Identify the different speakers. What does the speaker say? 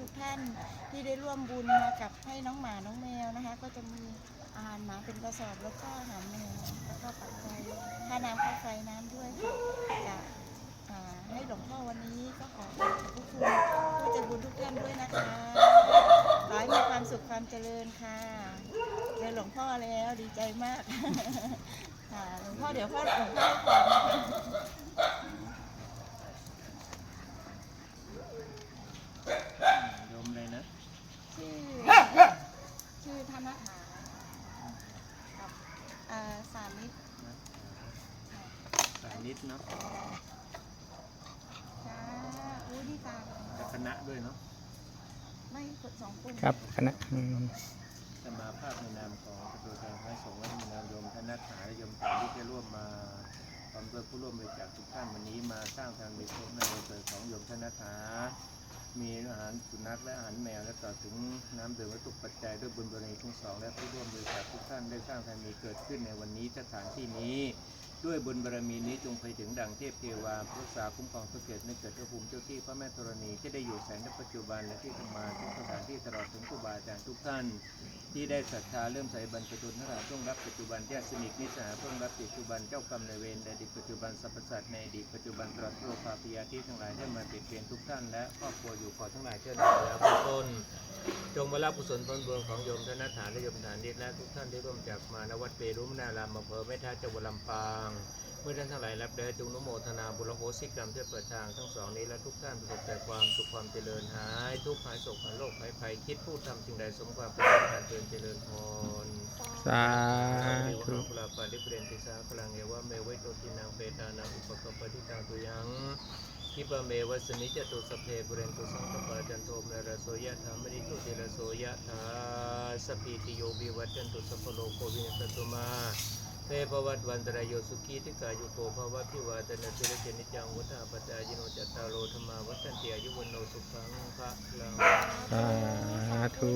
Speaker 1: ทุกท่านที่ได้ร่วมบุญมากับให้น้องหมาน้องแมวนะคะ ก็จะมีอาหารหมาเป็นกระสอบแล้วก็อาหารแมวแล้วก็ปัจจัยค่าน้ำค่าไฟน้ำด้วยค่ะจะให้หลวงพ่อวันนี้ก็ขอขอบคุณผู้ใจบุญทุกท่านด้วยนะคะขอให้มีความสุขความเจริญค่ะเจอหลวงพ่อแล้วดีใจมากค่ะหลวงพ่อเดี๋ยวพ่อหลวงพ่อให้ก่อนนะคะ
Speaker 2: โยมเลยนะ
Speaker 1: ชื่อชื่อธนถากับอ่าสามิตร
Speaker 2: สาย นิดเนาะ
Speaker 1: จ้าอู้นี่ตา
Speaker 2: กับคณะด้วยเนาะ
Speaker 1: ไม่กดสองคน
Speaker 3: ครับคณะอืม
Speaker 2: จะมาภาพในนามของตัวแทนพระสงฆ์และมีนามโยมธนัทหาและโยมตาที่จะร่วมมาพร้อมด้วยผู้ร่วมบริจาคทุกท่านวันนี้มาสร้างทางมีโชคในวันเกิดของโยมธนัทหามีอาหารสุนัขและอาหารแมวและต่อถึงน้ำดื่มวัตถุปัจจัยด้วยบุญบารมีทั้งสองและผู้ร่วมบริจาคทุกท่านได้สร้างทางมีเกิดขึ้นในวันนี้สถานที่นี้ ด้วยบุญบารมีนี้จงไปถึงดังเทพเทวารักษาคุ้มครองพระเกิในเกิดพระภูมิเจ้าที่พระแม่ธรณีที่ได้อยู่แสงในปัจจุบันและที่ทำมาทุกสถานที่ตลอดถึงครูบาอาจารย์ทุกท่าน ที่ได้ศรัทธาเริ่มใส่บรรพชนทั้งหลายต้องรับปัจจุบันญาติสนิทนิสหาต้องรับปัจจุบันเจ้ากรรมนายเวรในอดีตปัจจุบันสรรพสัตว์ในอดีตปัจจุบันตลอดโลกาปิยาที่ทั้งหลายได้มาเปลี่ยนเปลี่ยนทุกท่านและครอบครัวอยู่ขอทั้งหลายเชิญแล้วเป็นต้นจงมารับกุศลผลบุญของโยมธนฐานและโยมฐานดิษและทุกท่านที่ร่วมจากมาณวัดเปรุมนารามอำเภอแม่ท่าจังหวัดลำปางเมื่อท่านทั้งหลายรับได้จงนุโมทนาบุรโหสิกรรมเพื่อเปิดทางทั้งสองนี้และทุกท่านประสบแต่ความสุขความเจริญหายทุกข์หายโศกหายโรคหายภัยคิดพูดทำสิ่งใดสมความปรารถนาเจริญเจริญพร
Speaker 3: สา
Speaker 2: ธุ
Speaker 3: ธุ
Speaker 2: ปลาปาริเปรนติสาพลังเอวะเมวิโตตินังเปตานังอุปกปปฏิตังตุยังคิปะเมวะสนิจตุสพเพปุเรนตุสังกปาจันโทเมระโสยะธรรมริโตติระโสยะธาสพพิติโยวิวัจจันตุสัพโลกโควินัสตุมา เทพวัตวันตรายโยสุขีติกายุโกภวะพิวาตนาสิรเจนิจังวุฒาปจายโนจัตตารโรธรรมาวัฏันติอายุวันโนสุขังพระลัง
Speaker 3: สาธุ